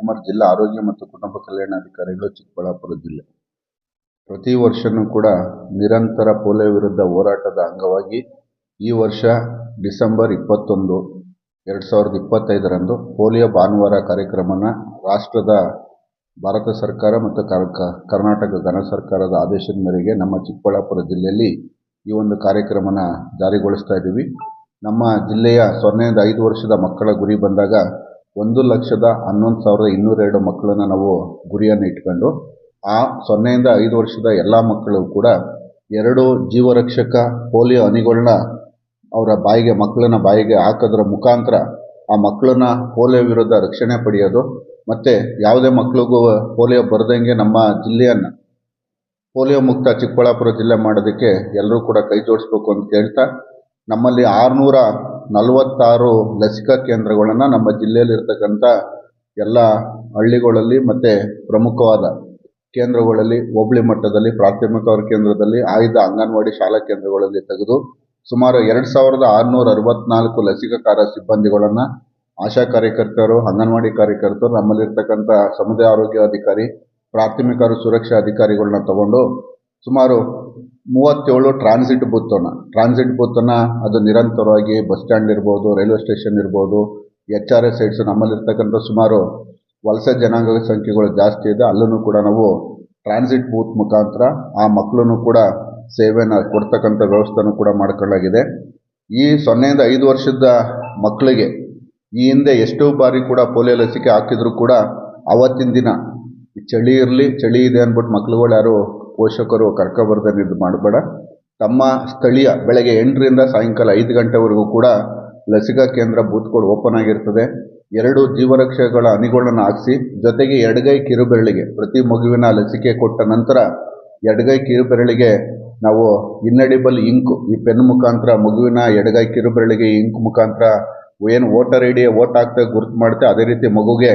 ಕುಮಾರ್ ಜಿಲ್ಲಾ ಆರೋಗ್ಯ ಮತ್ತು ಕುಟುಂಬ ಕಲ್ಯಾಣಾಧಿಕಾರಿಗಳು ಚಿಕ್ಕಬಳ್ಳಾಪುರ ಜಿಲ್ಲೆ. ಪ್ರತಿ ವರ್ಷವೂ ಕೂಡ ನಿರಂತರ ಪೋಲಿಯೋ ವಿರುದ್ಧ ಹೋರಾಟದ ಅಂಗವಾಗಿ ಈ ವರ್ಷ ಡಿಸೆಂಬರ್ ಇಪ್ಪತ್ತೊಂದು ಎರಡು ಸಾವಿರದ ಇಪ್ಪತ್ತೈದರಂದು ಪೋಲಿಯೋ ಭಾನುವಾರ ಕಾರ್ಯಕ್ರಮನ ರಾಷ್ಟ್ರದ, ಭಾರತ ಸರ್ಕಾರ ಮತ್ತು ಕರ್ನಾಟಕ ಘನ ಸರ್ಕಾರದ ಆದೇಶದ ಮೇರೆಗೆ ನಮ್ಮ ಚಿಕ್ಕಬಳ್ಳಾಪುರ ಜಿಲ್ಲೆಯಲ್ಲಿ ಈ ಒಂದು ಕಾರ್ಯಕ್ರಮನ ಜಾರಿಗೊಳಿಸ್ತಾ ಇದ್ದೀವಿ. ನಮ್ಮ ಜಿಲ್ಲೆಯ ಸೊನ್ನೆಯಿಂದ ಐದು ವರ್ಷದ ಮಕ್ಕಳ ಗುರಿ ಬಂದಾಗ ಒಂದು ಲಕ್ಷದ ಹನ್ನೊಂದು ಸಾವಿರದ ಇನ್ನೂರೆರಡು ಮಕ್ಕಳನ್ನು ನಾವು ಗುರಿಯನ್ನು ಇಟ್ಕೊಂಡು, ಆ ಸೊನ್ನೆಯಿಂದ ಐದು ವರ್ಷದ ಎಲ್ಲ ಮಕ್ಕಳು ಕೂಡ ಎರಡು ಜೀವರಕ್ಷಕ ಪೋಲಿಯೋ ಹನಿಗಳನ್ನ ಅವರ ಬಾಯಿಗೆ, ಮಕ್ಕಳನ್ನ ಬಾಯಿಗೆ ಹಾಕೋದ್ರ ಮುಖಾಂತರ ಆ ಮಕ್ಕಳನ್ನ ಪೋಲಿಯೋ ವಿರುದ್ಧ ರಕ್ಷಣೆ ಪಡೆಯೋದು. ಮತ್ತು ಯಾವುದೇ ಮಕ್ಕಳಿಗೂ ಪೋಲಿಯೋ ಬರದಂಗೆ ನಮ್ಮ ಜಿಲ್ಲೆಯನ್ನು ಪೋಲಿಯೋ ಮುಕ್ತ ಚಿಕ್ಕಬಳ್ಳಾಪುರ ಜಿಲ್ಲೆ ಮಾಡೋದಕ್ಕೆ ಎಲ್ಲರೂ ಕೂಡ ಕೈ ಜೋಡಿಸ್ಬೇಕು ಅಂತ ಕೇಳ್ತಾ, ನಮ್ಮಲ್ಲಿ ಆರುನೂರ ನಲವತ್ತಾರು ಲಸಿಕಾ ಕೇಂದ್ರಗಳನ್ನು ನಮ್ಮ ಜಿಲ್ಲೆಯಲ್ಲಿರ್ತಕ್ಕಂಥ ಎಲ್ಲ ಹಳ್ಳಿಗಳಲ್ಲಿ ಮತ್ತು ಪ್ರಮುಖವಾದ ಕೇಂದ್ರಗಳಲ್ಲಿ ಹೋಬಳಿ ಮಟ್ಟದಲ್ಲಿ, ಪ್ರಾಥಮಿಕ ಕೇಂದ್ರದಲ್ಲಿ, ಆಯ್ದ ಅಂಗನವಾಡಿ ಶಾಲಾ ಕೇಂದ್ರಗಳಲ್ಲಿ ತೆಗೆದು ಸುಮಾರು ಎರಡು ಸಾವಿರದ ಆರುನೂರ ಅರವತ್ತ್ನಾಲ್ಕು ಲಸಿಕಾಕಾರ ಸಿಬ್ಬಂದಿಗಳನ್ನು ಆಶಾ ಕಾರ್ಯಕರ್ತರು, ಅಂಗನವಾಡಿ ಕಾರ್ಯಕರ್ತರು, ನಮ್ಮಲ್ಲಿರ್ತಕ್ಕಂಥ ಸಮುದಾಯ ಆರೋಗ್ಯ ಅಧಿಕಾರಿ, ಪ್ರಾಥಮಿಕ ಸುರಕ್ಷಾ ಅಧಿಕಾರಿಗಳನ್ನ ತಗೊಂಡು ಸುಮಾರು ಮೂವತ್ತೇಳು ಟ್ರಾನ್ಸಿಟ್ ಬೂತನ್ನು ಟ್ರಾನ್ಸಿಟ್ ಬೂತನ್ನು ಅದು ನಿರಂತರವಾಗಿ ಬಸ್ ಸ್ಟ್ಯಾಂಡ್ ಇರ್ಬೋದು ರೈಲ್ವೆ ಸ್ಟೇಷನ್ ಇರ್ಬೋದು ಎಚ್ ಆರ್ ಎಸ್ ಸೈಟ್ಸ್ ನಮ್ಮಲ್ಲಿರ್ತಕ್ಕಂಥ ಸುಮಾರು ವಲಸೆ ಜನಾಂಗದ ಸಂಖ್ಯೆಗಳು ಜಾಸ್ತಿ ಇದೆ. ಅಲ್ಲೂ ಕೂಡ ನಾವು ಟ್ರಾನ್ಸಿಟ್ ಬೂತ್ ಮುಖಾಂತರ ಆ ಮಕ್ಕಳನ್ನು ಕೂಡ ಸೇವೆಯನ್ನು ಕೊಡ್ತಕ್ಕಂಥ ವ್ಯವಸ್ಥೆನೂ ಕೂಡ ಮಾಡ್ಕೊಳ್ಳಾಗಿದೆ ಈ ಸೊನ್ನೆಯಿಂದ ಐದು ವರ್ಷದ ಮಕ್ಕಳಿಗೆ ಈ ಹಿಂದೆ ಎಷ್ಟೋ ಬಾರಿ ಕೂಡ ಪೋಲಿಯೋ ಲಸಿಕೆ ಹಾಕಿದರೂ ಕೂಡ ಅವತ್ತಿನ ದಿನ ಚಳಿ ಇರಲಿ, ಚಳಿ ಇದೆ ಅಂದ್ಬಿಟ್ಟು ಮಕ್ಳುಗಳು ಯಾರು ಪೋಷಕರು ಕರ್ಕೊಬರ್ದೇ ಇದು ಮಾಡಬೇಡ. ತಮ್ಮ ಸ್ಥಳೀಯ ಬೆಳಗ್ಗೆ ಎಂಟರಿಂದ ಸಾಯಂಕಾಲ ಐದು ಗಂಟೆವರೆಗೂ ಕೂಡ ಲಸಿಕಾ ಕೇಂದ್ರ ಬೂತ್ಗಳು ಓಪನ್ ಆಗಿರ್ತದೆ. ಎರಡು ಜೀವರಕ್ಷೆಗಳ ಹನಿಗಳನ್ನು ಹಾಕಿಸಿ, ಜೊತೆಗೆ ಎಡಗೈ ಕಿರುಬೆರಳಿಗೆ ಪ್ರತಿ ಮಗುವಿನ ಲಸಿಕೆ ಕೊಟ್ಟ ನಂತರ ಎಡಗೈ ಕಿರುಬೆರಳಿಗೆ ನಾವು ಇನ್ನಡಿಬಲ್ ಇಂಕು ಈ ಪೆನ್ ಮುಖಾಂತರ, ಮಗುವಿನ ಎಡಗೈ ಕಿರುಬೆರಳಿಗೆ ಇಂಕ್ ಮುಖಾಂತರ ಏನು ವೋಟರ್ ಐ ಡಿ, ವೋಟ್ ಹಾಕ್ತಾ ಗುರುತು ಮಾಡುತ್ತೆ ಅದೇ ರೀತಿ ಮಗುಗೆ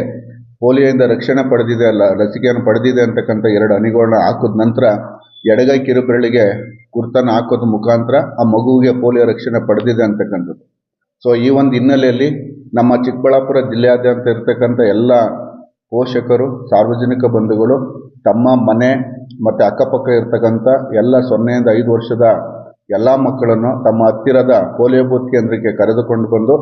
ಪೋಲಿಯೋಯಿಂದ ರಕ್ಷಣೆ ಪಡೆದಿದೆ ಅಲ್ಲ, ಲಸಿಕೆಯನ್ನು ಪಡೆದಿದೆ ಅಂತಕ್ಕಂಥ ಎರಡು ಹನಿಗಳನ್ನ ಹಾಕಿದ ನಂತರ ಎಡಗೈ ಕಿರುಬೆರಳಿಗೆ ಕುರ್ತನ ಹಾಕೋದ ಮುಖಾಂತರ ಆ ಮಗುವಿಗೆ ಪೋಲಿಯೋ ರಕ್ಷಣೆ ಪಡೆದಿದೆ ಅಂತಕ್ಕಂಥದ್ದು. ಸೊ ಈ ಒಂದು ಹಿನ್ನೆಲೆಯಲ್ಲಿ ನಮ್ಮ ಚಿಕ್ಕಬಳ್ಳಾಪುರ ಜಿಲ್ಲೆಯಾದ್ಯಂತ ಇರತಕ್ಕಂಥ ಎಲ್ಲ ಪೋಷಕರು, ಸಾರ್ವಜನಿಕ ಬಂಧುಗಳು ತಮ್ಮ ಮನೆ ಮತ್ತು ಅಕ್ಕಪಕ್ಕ ಇರತಕ್ಕಂಥ ಎಲ್ಲ ಸೊನ್ನೆಯಿಂದ ಐದು ವರ್ಷದ ಎಲ್ಲ ಮಕ್ಕಳನ್ನು ತಮ್ಮ ಹತ್ತಿರದ ಪೋಲಿಯೋ ಬೂತ್ ಕೇಂದ್ರಕ್ಕೆ ಕರೆದುಕೊಂಡು ಬಂದು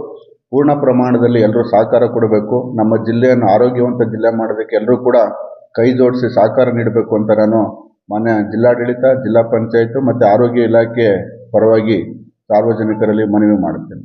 ಪೂರ್ಣ ಪ್ರಮಾಣದಲ್ಲಿ ಎಲ್ಲರೂ ಸಹಕಾರ ಕೊಡಬೇಕು. ನಮ್ಮ ಜಿಲ್ಲೆಯನ್ನು ಆರೋಗ್ಯವಂತ ಜಿಲ್ಲೆ ಮಾಡೋದಕ್ಕೆ ಎಲ್ಲರೂ ಕೂಡ ಕೈ ಜೋಡಿಸಿ ಸಹಕಾರ ನೀಡಬೇಕು ಅಂತ ನಾನು ಮಾನ್ಯ ಜಿಲ್ಲಾಡಳಿತ, ಜಿಲ್ಲಾ ಪಂಚಾಯತ್ ಮತ್ತು ಆರೋಗ್ಯ ಇಲಾಖೆ ಪರವಾಗಿ ಸಾರ್ವಜನಿಕರಲ್ಲಿ ಮನವಿ ಮಾಡುತ್ತೇನೆ.